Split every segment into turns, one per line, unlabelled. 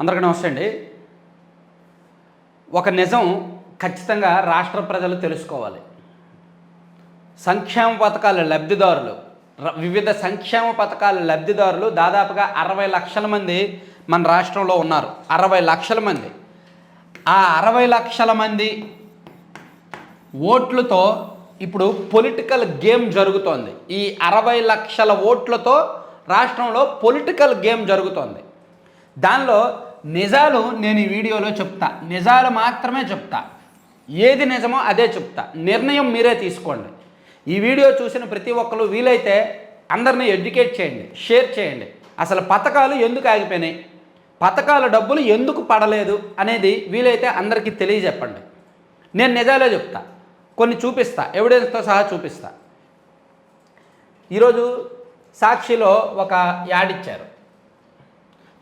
అందరికీ నమస్తే అండి. ఒక నిజం ఖచ్చితంగా రాష్ట్ర ప్రజలు తెలుసుకోవాలి. సంక్షేమ పథకాల లబ్ధిదారులు వివిధ సంక్షేమ పథకాల లబ్ధిదారులు దాదాపుగా అరవై లక్షల మంది మన రాష్ట్రంలో ఉన్నారు. అరవై లక్షల మంది. ఆ అరవై లక్షల మంది ఓట్లతో ఇప్పుడు పొలిటికల్ గేమ్ జరుగుతోంది. ఈ అరవై లక్షల ఓట్లతో రాష్ట్రంలో పొలిటికల్ గేమ్ జరుగుతోంది. దానిలో నిజాలు నేను ఈ వీడియోలో చెప్తా. నిజాలు మాత్రమే చెప్తా. ఏది నిజమో అదే చెప్తా. నిర్ణయం మీరే తీసుకోండి. ఈ వీడియో చూసిన ప్రతి ఒక్కరు వీలైతే అందరినీ ఎడ్యుకేట్ చేయండి షేర్ చేయండి. అసలు పథకాలు ఎందుకు ఆగిపోయినాయి? పథకాల డబ్బులు ఎందుకు పడలేదు అనేది వీలైతే అందరికీ తెలియజెప్పండి. నేను నిజాలే చెప్తా. కొన్ని చూపిస్తా. ఎవిడెన్స్తో సహా చూపిస్తా. ఈరోజు సాక్షిలో ఒక యాడ్ ఇచ్చారు.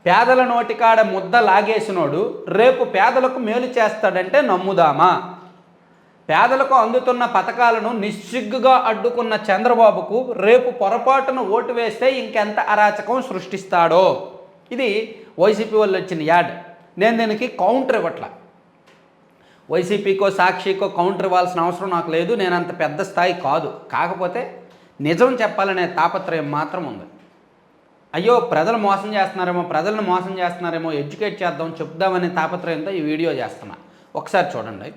పేదల నోటికాడ ముద్ద లాగేసినోడు రేపు పేదలకు మేలు చేస్తాడంటే నమ్ముదామా? పేదలకు అందుతున్న పథకాలను నిస్సిగ్గుగా అడ్డుకున్న చంద్రబాబుకు రేపు పొరపాటున ఓటు వేస్తే ఇంకెంత అరాచకం సృష్టిస్తాడో? ఇది వైసీపీ వాళ్ళు వచ్చిన యాడ్. నేను దీనికి కౌంటర్ ఇవ్వట్ల. వైసీపీకో సాక్షికో కౌంటర్ ఇవ్వాల్సిన అవసరం నాకు లేదు. నేను అంత పెద్ద స్థాయి కాదు. కాకపోతే నిజం చెప్పాలనే తాపత్రయం మాత్రం ఉంది. అయ్యో ప్రజలు మోసం చేస్తున్నారేమో ప్రజలను మోసం చేస్తున్నారేమో ఎడ్యుకేట్ చేద్దాం చెప్దామనే తాపత్రయంతో ఈ వీడియో చేస్తున్నా. ఒకసారి చూడండి.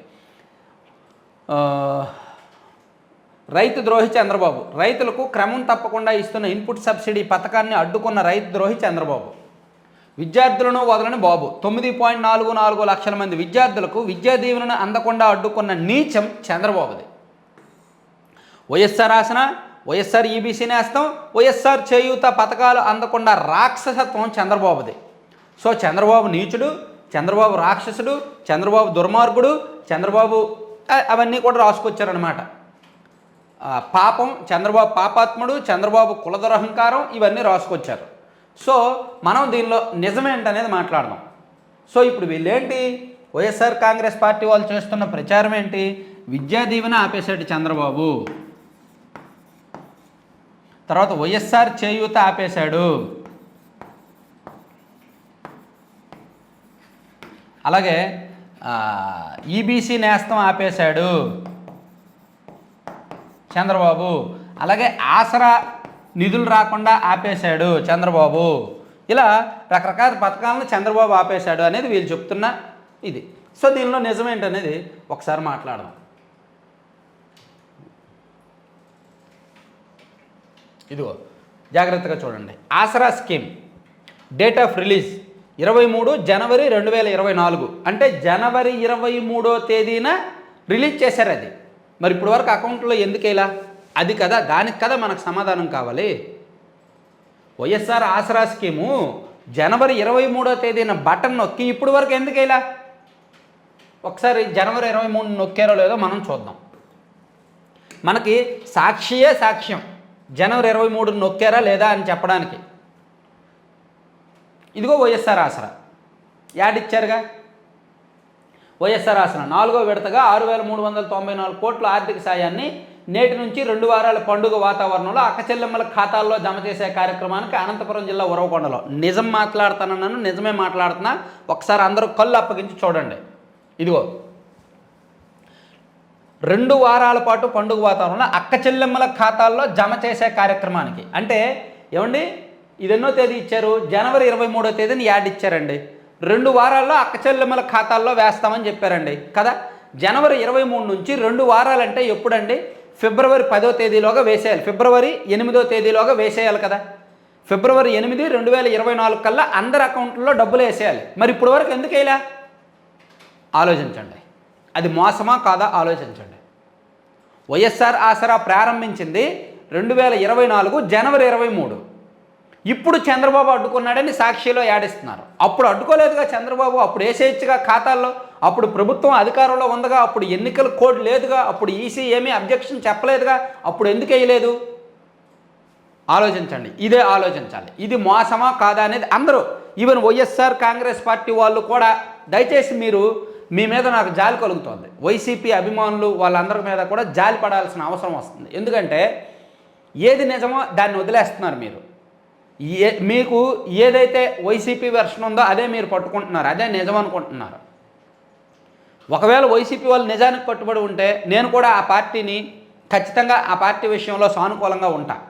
రైతు ద్రోహి చంద్రబాబు. రైతులకు క్రమం తప్పకుండా ఇస్తున్న ఇన్పుట్ సబ్సిడీ పథకాన్ని అడ్డుకున్న రైతు ద్రోహి చంద్రబాబు. విద్యార్థులను వదలని బాబు. తొమ్మిది పాయింట్ నాలుగు నాలుగు లక్షల మంది విద్యార్థులకు విద్యా దీవెనను అందకుండా అడ్డుకున్న నీచం చంద్రబాబుది. వైఎస్ఆర్ ఆసన వైఎస్ఆర్ ఈబీసీ నేస్తం వైఎస్ఆర్ చేయూత పథకాలు అందకుండా రాక్షసత్వం చంద్రబాబుది. సో చంద్రబాబు నీచుడు చంద్రబాబు రాక్షసుడు చంద్రబాబు దుర్మార్గుడు చంద్రబాబు అవన్నీ కూడా రాసుకొచ్చారనమాట పాపం చంద్రబాబు పాపాత్ముడు చంద్రబాబు కులదురహంకారం ఇవన్నీ రాసుకొచ్చారు. సో మనం దీనిలో నిజమేంటనేది మాట్లాడదాం. సో ఇప్పుడు వీళ్ళేంటి? వైఎస్ఆర్ కాంగ్రెస్ పార్టీ వాళ్ళు చేస్తున్న ప్రచారం ఏంటి? విద్యా దీవెన ఆపేశాడు చంద్రబాబు. తర్వాత వైఎస్ఆర్ చేయూత ఆపేశాడు. అలాగే ఈబీసీ నేస్తం ఆపేశాడు. చంద్రబాబు. అలాగే ఆసరా నిధులు రాకుండా ఆపేశాడు చంద్రబాబు. ఇలా రకరకాల పథకాలను చంద్రబాబు ఆపేశాడు అనేది వీళ్ళు చెప్తున్న ఇది. సో దీనిలో నిజమేంటనేది ఒకసారి మాట్లాడదాం. ఇదిగో జాగ్రత్తగా చూడండి. Aasara scheme. Date of release ఇరవై మూడు జనవరి రెండు వేల ఇరవై నాలుగు. అంటే జనవరి ఇరవై మూడో తేదీన రిలీజ్ చేశారు అది. మరి ఇప్పుడు వరకు అకౌంట్లో ఎందుకు ఇలా అది కదా దానికి కదా మనకు సమాధానం కావాలి. వైఎస్ఆర్ ఆసరా స్కీము జనవరి ఇరవై మూడో తేదీన బటన్ నొక్కి ఇప్పుడు వరకు ఎందుకు ఒకసారి జనవరి ఇరవై మూడు నొక్కారో లేదో మనం చూద్దాం. మనకి సాక్షియే సాక్ష్యం. జనవరి ఇరవై మూడు నొక్కారా లేదా అని చెప్పడానికి. ఇదిగో వైఎస్ఆర్ ఆసరా. యాడ్ ఇచ్చారుగా? వైఎస్ఆర్ ఆసరా. నాలుగో విడతగా ఆరు వేల మూడు వందల తొంభై నాలుగు కోట్ల ఆర్థిక సాయాన్ని నేటి నుంచి రెండు వారాల పండుగ వాతావరణంలో అక్కచెల్లెమ్మల ఖాతాల్లో జమ చేసే కార్యక్రమానికి అనంతపురం జిల్లా ఉరవకొండలో. నిజం మాట్లాడుతానన్నాను నిజమే మాట్లాడుతున్నా. ఒకసారి అందరూ కళ్ళు అప్పగించి చూడండి. ఇదిగో. రెండు వారాల పాటు పండుగ వాతావరణంలో అక్క చెల్లెమ్మల ఖాతాల్లో జమ చేసే కార్యక్రమానికి. అంటే ఏమండి? ఇది ఎన్నో తేదీ ఇచ్చారు? జనవరి ఇరవై మూడో తేదీని యాడ్ ఇచ్చారండి. రెండు వారాల్లో అక్క చెల్లెమ్మల ఖాతాల్లో వేస్తామని చెప్పారండి. కదా? జనవరి ఇరవై మూడు నుంచి రెండు వారాలంటే ఎప్పుడండి? ఫిబ్రవరి పదో తేదీలోగా వేసేయాలి. ఫిబ్రవరి ఎనిమిదో తేదీలోగా వేసేయాలి కదా? ఫిబ్రవరి ఎనిమిది రెండు వేల ఇరవై నాలుగు కల్లా అందరి అకౌంట్లో డబ్బులు వేసేయాలి. మరి ఇప్పుడు వరకు ఎందుకు వేయలే? ఆలోచించండి. అది మోసమా కాదా ఆలోచించండి. వైఎస్ఆర్ ఆసరా ప్రారంభించింది రెండు వేల ఇరవై నాలుగు జనవరి ఇరవై మూడు. ఇప్పుడు చంద్రబాబు అడ్డుకున్నాడని సాక్షిలో యాడిస్తున్నారు. అప్పుడు అడ్డుకోలేదుగా చంద్రబాబు అప్పుడు వేసేయచ్చుగా ఖాతాల్లో అప్పుడు ప్రభుత్వం అధికారంలో ఉందిగా అప్పుడు ఎన్నికల కోడ్ లేదుగా అప్పుడు ఈసీ ఏమీ అబ్జెక్షన్ చెప్పలేదుగా అప్పుడు ఎందుకు వేయలేదు? ఆలోచించండి ఇదే ఆలోచించాలి. ఇది మోసమా కాదా అనేది అందరూ ఈవెన్ వైఎస్ఆర్ కాంగ్రెస్ పార్టీ వాళ్ళు కూడా దయచేసి మీరు మీ మీద నాకు జాలి కలుగుతోంది. వైసీపీ అభిమానులు వాళ్ళందరి మీద కూడా జాలి పడాల్సిన అవసరం వస్తుంది. ఎందుకంటే ఏది నిజమో దాన్ని వదిలేస్తున్నారు మీరు. ఏ మీకు ఏదైతే వైసీపీ వెర్షన్ ఉందో అదే మీరు పట్టుకుంటున్నారు. అదే నిజం అనుకుంటున్నారు. ఒకవేళ వైసీపీ వాళ్ళు నిజానికి కట్టుబడి ఉంటే నేను కూడా ఆ పార్టీని ఖచ్చితంగా ఆ పార్టీ విషయంలో సానుకూలంగా ఉంటా.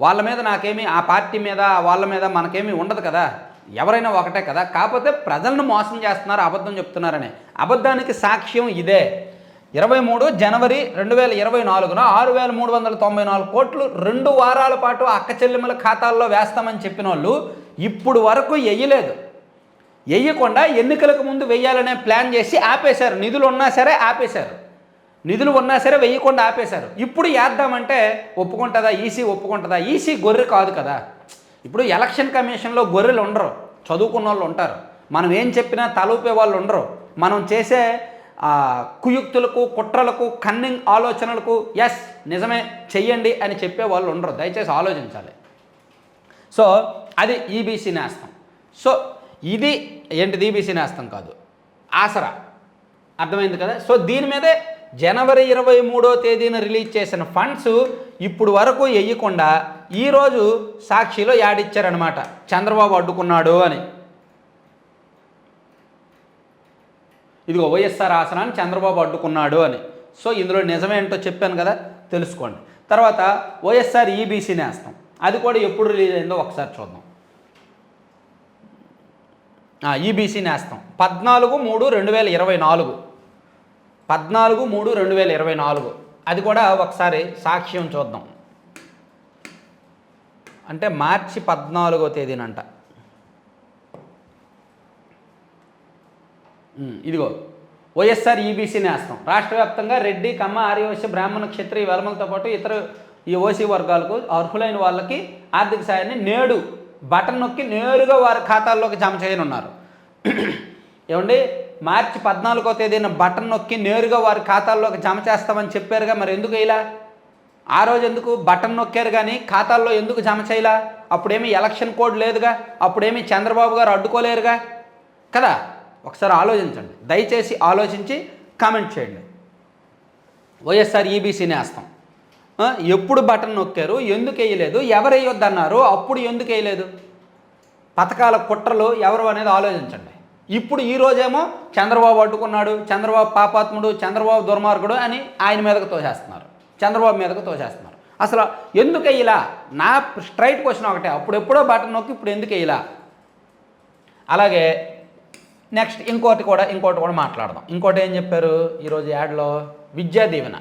వాళ్ళ మీద నాకేమీ ఆ పార్టీ మీద వాళ్ళ మీద మనకేమీ ఉండదు కదా. ఎవరైనా ఒకటే కదా? కాకపోతే ప్రజలను మోసం చేస్తున్నారు అబద్ధం చెప్తున్నారని. అబద్ధానికి సాక్ష్యం ఇదే. ఇరవై మూడు జనవరి రెండు వేల ఇరవై నాలుగున ఆరు వేల మూడు వందల తొంభై నాలుగు కోట్లు రెండు వారాల పాటు అక్క చెల్లెమ్మల ఖాతాల్లో వేస్తామని చెప్పిన వాళ్ళు ఇప్పుడు వరకు వెయ్యలేదు వెయ్యకుండా ఎన్నికలకు ముందు వెయ్యాలనే ప్లాన్ చేసి ఆపేశారు. నిధులు ఉన్నా సరే ఆపేశారు. నిధులు ఉన్నా సరే వెయ్యకుండా ఆపేశారు. ఇప్పుడు వేద్దామంటే ఒప్పుకుంటుందా? ఈసీ ఒప్పుకుంటుందా? ఈసీ గొర్రె కాదు కదా. ఇప్పుడు ఎలక్షన్ కమిషన్లో గొర్రెలు ఉండరు చదువుకున్న వాళ్ళు ఉంటారు. మనం ఏం చెప్పినా తలూపే వాళ్ళు ఉండరు. మనం చేసే కుయుక్తులకు కుట్రలకు కన్నింగ్ ఆలోచనలకు ఎస్ నిజమే చెయ్యండి అని చెప్పే వాళ్ళు ఉండరు. దయచేసి ఆలోచించాలి. సో అది ఈబీసీ నేస్తం. సో ఇది ఏంటిది ఈబీసీ నేస్తం కాదు. ఆసరా. అర్థమైంది కదా? సో దీని మీదే జనవరి ఇరవై మూడో తేదీన రిలీజ్ చేసిన ఫండ్స్ ఇప్పుడు వరకు వేయకుండా ఈరోజు సాక్షిలో యాడిచ్చారనమాట చంద్రబాబు అడ్డుకున్నాడు అని. ఇదిగో వైఎస్ఆర్ ఆసనాన్ని చంద్రబాబు అడ్డుకున్నాడు అని. సో ఇందులో నిజమేంటో చెప్పాను కదా తెలుసుకోండి. తర్వాత వైఎస్ఆర్ ఈబీసీ నేస్తాం అది కూడా ఎప్పుడు రిలీజ్ అయిందో ఒకసారి చూద్దాం. ఈబీసీ నేస్తాం పద్నాలుగు మూడు రెండు వేల ఇరవై నాలుగు. పద్నాలుగు మూడు రెండు వేల ఇరవై నాలుగు. అది కూడా ఒకసారి సాక్ష్యం చూద్దాం. అంటే మార్చి పద్నాలుగో తేదీనంట. ఇదిగో వైఎస్ఆర్ ఈబీసీ నేస్తం. రాష్ట్ర వ్యాప్తంగా రెడ్డి కమ్మ ఆర్యవశ్య బ్రాహ్మణ క్షత్రియ వెలమలతో పాటు ఇతర ఈ ఓసీ వర్గాలకు అర్హులైన వాళ్ళకి ఆర్థిక సాయాన్ని నేడు బటన్ నొక్కి నేరుగా వారి ఖాతాల్లోకి జమ చేయనున్నారు. ఏమండి మార్చి పద్నాలుగో తేదీన బటన్ నొక్కి నేరుగా వారి ఖాతాల్లోకి జమ చేస్తామని చెప్పారుగా మరి ఎందుకు ఇలా? ఆ రోజు ఎందుకు బటన్ నొక్కారు కానీ ఖాతాల్లో ఎందుకు జమ చేయలా? అప్పుడేమీ ఎలక్షన్ కోడ్ లేదుగా? అప్పుడేమీ చంద్రబాబు గారు అడ్డుకోలేరుగా? కదా ఒకసారి ఆలోచించండి. దయచేసి ఆలోచించి కామెంట్ చేయండి. వైఎస్ఆర్ ఈబీసీ నేస్తాం ఎప్పుడు బటన్ నొక్కారు? ఎందుకు వేయలేదు? ఎవరు వేయొద్దన్నారు? అప్పుడు ఎందుకు వేయలేదు? పథకాల కుట్రలు ఎవరు అనేది ఆలోచించండి. ఇప్పుడు ఈ రోజేమో చంద్రబాబు అడ్డుకున్నాడు చంద్రబాబు పాపాత్ముడు చంద్రబాబు దుర్మార్గుడు అని ఆయన మీదకు తోసేస్తున్నారు. చంద్రబాబు మీదకు తోసేస్తున్నారు. అసలు ఎందుకు ఇలా? నా స్ట్రైట్ క్వశ్చన్ ఒకటే. అప్పుడు ఎప్పుడో బటన్ నొక్కి ఇప్పుడు ఎందుకు ఇలా? అలాగే నెక్స్ట్ ఇంకోటి కూడా ఇంకోటి కూడా మాట్లాడదాం. ఇంకోటి ఏం చెప్పారు? ఈరోజు యాడ్లో విద్యా దీవెన.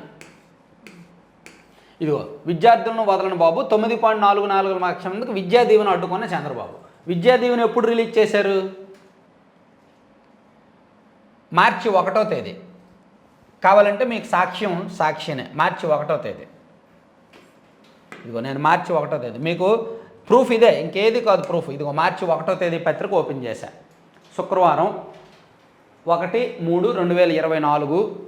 ఇదిగో విద్యార్థులను వదలని బాబు తొమ్మిది పాయింట్ నాలుగు నాలుగు లక్షల మందికి విద్యా దీవెన అడ్డుకున్న చంద్రబాబు. విద్యా దీవెన ఎప్పుడు రిలీజ్ చేశారు? మార్చి ఒకటో తేదీ. కావాలంటే మీకు సాక్ష్యం సాక్షినే. మార్చి ఒకటో తేదీ. ఇదిగో నేను మార్చి ఒకటో తేదీ. మీకు ప్రూఫ్ ఇదే. ఇంకేది కాదు ప్రూఫ్ ఇదిగో మార్చి ఒకటో తేదీ పత్రిక ఓపెన్ చేశా. శుక్రవారం ఒకటి మూడు రెండు వేల ఇరవై నాలుగు.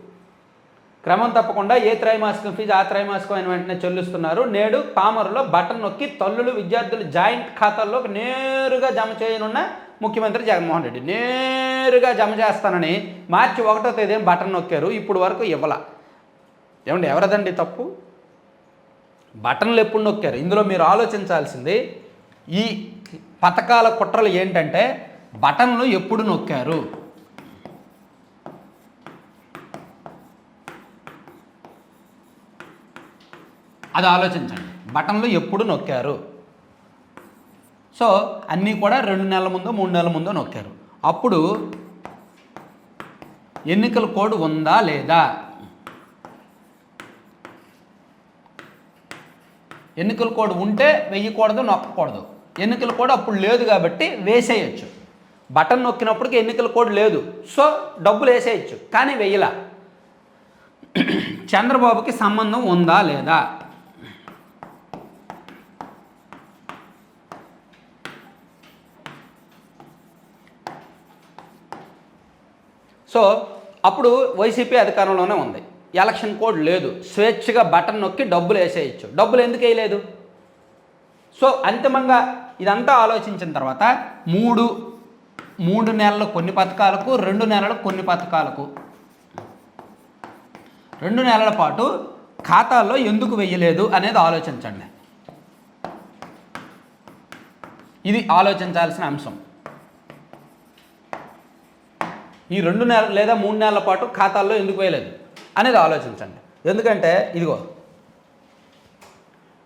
క్రమం తప్పకుండా ఏ త్రైమాసికం ఫీజు ఆ త్రైమాసికం అయిన వెంటనే చెల్లిస్తున్నారు. నేడు పామరులో బటన్ నొక్కి తల్లులు విద్యార్థులు జాయింట్ ఖాతాల్లోకి నేరుగా జమ చేయనున్న ముఖ్యమంత్రి జగన్మోహన్ రెడ్డి. నే నేరుగా జమ చేస్తానని మార్చి ఒకటో తేదీ బటన్ నొక్కారు ఇప్పుడు వరకు ఇవ్వాల. ఏమండి ఎవరదండి తప్పు? బటన్లు ఎప్పుడు నొక్కారు? ఇందులో మీరు ఆలోచించాల్సింది ఈ పథకాల కుట్రలు ఏంటంటే బటన్లు ఎప్పుడు నొక్కారు? అది ఆలోచించండి. బటన్లు ఎప్పుడు నొక్కారు? సో అన్నీ కూడా రెండు నెలల ముందు మూడు నెలల ముందు నొక్కారు. అప్పుడు ఎన్నికల కోడ్ ఉందా లేదా? ఎన్నికల కోడ్ ఉంటే వెయ్యకూడదు నొక్కకూడదు. ఎన్నికల కోడ్ అప్పుడు లేదు కాబట్టి వేసేయచ్చు. బటన్ నొక్కినప్పటికి ఎన్నికల కోడ్ లేదు. సో డబ్బులు వేసేయచ్చు. కానీ వెయ్యలా. చంద్రబాబుకి సంబంధం ఉందా లేదా? సో అప్పుడు వైసీపీ అధికారంలోనే ఉంది. ఎలక్షన్ కోడ్ లేదు. స్వేచ్ఛగా బటన్ నొక్కి డబ్బులు వేసేయచ్చు. డబ్బులు ఎందుకు వేయలేదు? సో అంతిమంగా ఇదంతా ఆలోచించిన తర్వాత మూడు మూడు నెలలు కొన్ని పథకాలకు రెండు నెలలు కొన్ని పథకాలకు రెండు నెలల పాటు ఖాతాల్లో ఎందుకు వెయ్యలేదు అనేది ఆలోచించండి. ఇది ఆలోచించాల్సిన అంశం. ఈ రెండు నెల లేదా మూడు నెలల పాటు ఖాతాల్లో ఎందుకు వేయలేదు? అనేది ఆలోచించండి. ఎందుకంటే ఇదిగో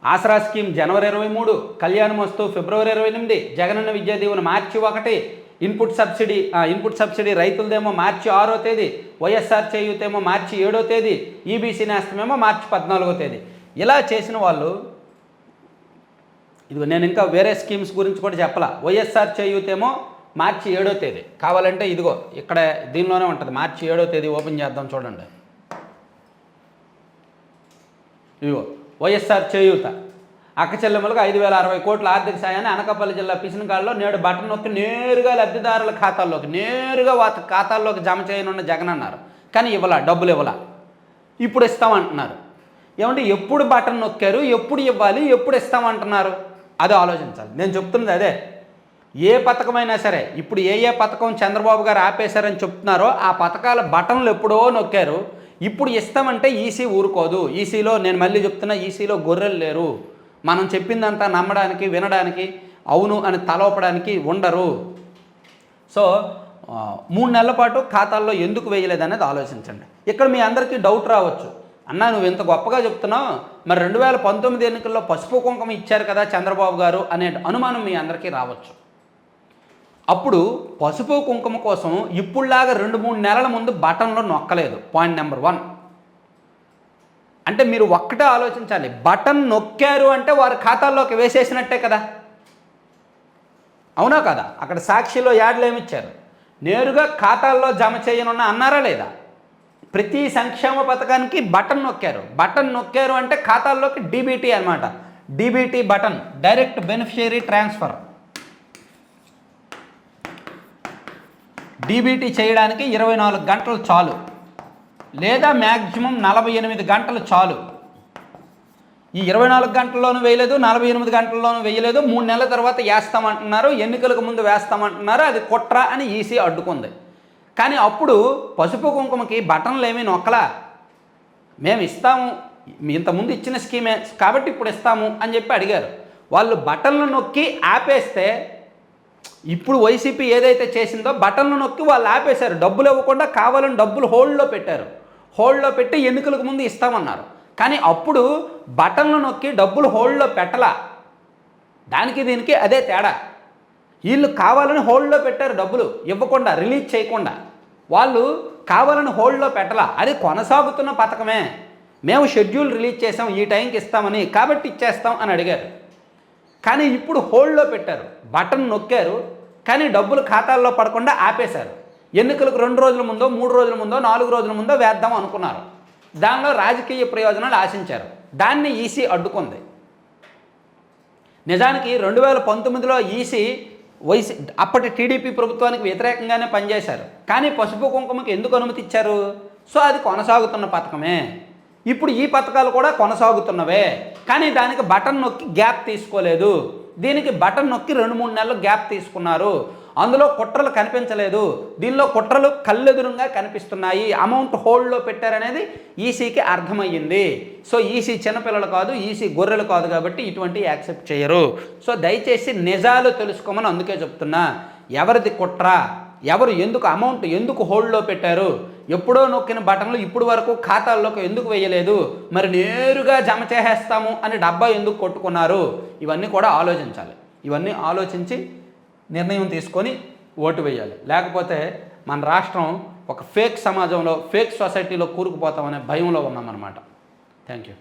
ఆసరా స్కీమ్ జనవరి ఇరవై మూడు కళ్యాణం మస్తు ఫిబ్రవరి ఇరవై ఎనిమిది జగనన్న విద్యా దీవెన మార్చి ఒకటి ఇన్పుట్ సబ్సిడీ ఆ, ఇన్పుట్ సబ్సిడీ రైతులదేమో మార్చి ఆరో తేదీ వైఎస్ఆర్ చేయూతేమో మార్చి ఏడో తేదీ ఈబీసీ నేస్తమేమో మార్చి పద్నాలుగో తేదీ. ఇలా చేసిన వాళ్ళు ఇదిగో నేను ఇంకా వేరే స్కీమ్స్ గురించి కూడా చెప్పాల. వైఎస్ఆర్ చేయూతేమో మార్చి ఏడో తేదీ. కావాలంటే ఇదిగో ఇక్కడ దీనిలోనే ఉంటుంది. మార్చి ఏడో తేదీ ఓపెన్ చేద్దాం చూడండి. ఇదిగో వైఎస్ఆర్ చేయూత. అక్క చెల్లెములకు ఐదు వేల అరవై కోట్ల ఆర్థిక సాయాన్ని అనకాపల్లి జిల్లా పిసినకాడలో నేడు బటన్ నొక్కి నేరుగా లబ్ధిదారుల ఖాతాల్లోకి నేరుగా వాత ఖాతాల్లోకి జమ చేయనున్న జగన్ అన్నారు. కానీ ఇవ్వలా డబ్బులు ఇవ్వలా. ఇప్పుడు ఇస్తామంటున్నారు. ఏమంటే ఎప్పుడు బటన్ నొక్కారు? ఎప్పుడు ఇవ్వాలి? ఎప్పుడు ఇస్తామంటున్నారు? అది ఆలోచించాలి. నేను చెప్తున్నది అదే. ఏ పథకమైనా సరే ఇప్పుడు ఏ ఏ పథకం చంద్రబాబు గారు ఆపేశారని చెప్తున్నారో ఆ పథకాల బటన్లు ఎప్పుడో నొక్కారు. ఇప్పుడు ఇస్తామంటే ఈసీ ఊరుకోదు. ఈసీలో నేను మళ్ళీ చెప్తున్నా ఈసీలో గొర్రెలు లేరు. మనం చెప్పిందంతా నమ్మడానికి వినడానికి అవును అని తలవపడానికి ఉండరు. సో మూడు నెలల పాటు ఖాతాల్లో ఎందుకు వేయలేదు అనేది ఆలోచించండి. ఇక్కడ మీ అందరికీ డౌట్ రావచ్చు. అన్నా నువ్వు ఇంత గొప్పగా చెప్తున్నావు. మరి రెండు వేల పంతొమ్మిది ఎన్నికల్లో పసుపు కుంకుమ ఇచ్చారు కదా చంద్రబాబు గారు అనే అనుమానం మీ అందరికీ రావచ్చు. అప్పుడు పసుపు కుంకుమ కోసం ఇప్పుడులాగా రెండు మూడు నెలల ముందు బటన్లో నొక్కలేదు. పాయింట్ నెంబర్ వన్ అంటే మీరు ఒక్కటే ఆలోచించాలి. బటన్ నొక్కారు అంటే వారి ఖాతాల్లోకి వేసేసినట్టే కదా. అవునా కదా? అక్కడ సాక్షిలో యాడ్లు ఏమిచ్చారు? నేరుగా ఖాతాల్లో జమ చేయనున్న అన్నారా లేదా? ప్రతి సంక్షేమ పథకానికి బటన్ నొక్కారు. బటన్ నొక్కారు అంటే ఖాతాల్లోకి డీబీటీ అనమాట DBT button direct beneficiary transfer. DBT చేయడానికి ఇరవై నాలుగు గంటలు చాలు. లేదా మ్యాక్సిమం నలభై ఎనిమిది గంటలు చాలు. ఈ ఇరవై నాలుగు గంటల్లోనూ వేయలేదు నలభై ఎనిమిది గంటల్లోనూ వేయలేదు మూడు నెలల తర్వాత వేస్తామంటున్నారు ఎన్నికలకు ముందు వేస్తామంటున్నారు అది కుట్ర అని ఈసీ అడ్డుకుంది. కానీ అప్పుడు పసుపు కుంకుమకి బటన్లు ఏమీ నొక్కలా. మేము ఇస్తాము ఇంతకుముందు ఇచ్చిన స్కీమే కాబట్టి ఇప్పుడు ఇస్తాము అని చెప్పి అడిగారు. వాళ్ళు బటన్లు నొక్కి ఆపేస్తే ఇప్పుడు వైసీపీ ఏదైతే చేసిందో బటన్లు నొక్కి వాళ్ళు ఆపేశారు. డబ్బులు ఇవ్వకుండా కావాలని డబ్బులు హోల్డ్లో పెట్టారు. హోల్డ్లో పెట్టి ఎన్నికలకు ముందు ఇస్తామన్నారు. కానీ అప్పుడు బటన్లు నొక్కి డబ్బులు హోల్డ్లో పెట్టలా. దానికి దీనికి అదే తేడా. వీళ్ళు కావాలని హోల్డ్లో పెట్టారు డబ్బులు ఇవ్వకుండా రిలీజ్ చేయకుండా. వాళ్ళు కావాలని హోల్డ్లో పెట్టలా. అది కొనసాగుతున్న పథకమే. మేము షెడ్యూల్ రిలీజ్ చేసాం ఈ టైంకి ఇస్తామని కాబట్టి ఇచ్చేస్తాం అని అడిగారు. కానీ ఇప్పుడు హోల్డ్లో పెట్టారు. బటన్ నొక్కారు కానీ డబ్బులు ఖాతాల్లో పడకుండా ఆపేశారు. ఎన్నికలకు రెండు రోజుల ముందో మూడు రోజుల ముందో నాలుగు రోజుల ముందో వేద్దాం అనుకున్నారు. దానిలో రాజకీయ ప్రయోజనాలు ఆశించారు. దాన్ని ఈసీ అడ్డుకుంది. నిజానికి రెండు వేల పంతొమ్మిదిలో ఈసీ వైసీ అప్పటి టీడీపీ ప్రభుత్వానికి వ్యతిరేకంగానే పనిచేశారు. కానీ పసుపు కుంకుమకి ఎందుకు అనుమతి ఇచ్చారు? సో అది కొనసాగుతున్న పథకమే. ఇప్పుడు ఈ పథకాలు కూడా కొనసాగుతున్నవే. కానీ దానికి బటన్ నొక్కి గ్యాప్ తీసుకోలేదు. దీనికి బటన్ నొక్కి రెండు మూడు నెలలు గ్యాప్ తీసుకున్నారు. అందులో కుట్రలు కనిపించలేదు. దీనిలో కుట్రలు కళ్ళెదురుగా కనిపిస్తున్నాయి. అమౌంట్ హోల్డ్లో పెట్టారనేది ఈసీకి అర్థమయ్యింది. సో ఈసీ చిన్నపిల్లలు కాదు ఈసీ గొర్రెలు కాదు కాబట్టి ఇటువంటి యాక్సెప్ట్ చేయరు. సో దయచేసి నిజాలు తెలుసుకోమని అందుకే చెప్తున్నా. ఎవరిది కుట్ర? ఎవరు ఎందుకు అమౌంట్ ఎందుకు హోల్డ్లో పెట్టారు? ఎప్పుడో నొక్కిన బటన్లు ఇప్పుడు వరకు ఖాతాల్లోకి ఎందుకు వేయలేదు? మరి నేరుగా జమ చేసేస్తాము అని డబ్బా ఎందుకు కొట్టుకున్నారు? ఇవన్నీ కూడా ఆలోచించాలి. ఇవన్నీ ఆలోచించి నిర్ణయం తీసుకొని ఓటు వేయాలి. లేకపోతే మన రాష్ట్రం ఒక ఫేక్ సమాజంలో ఫేక్ సొసైటీలో కూరుకుపోతామనే భయంలో ఉన్నామన్నమాట. Thank you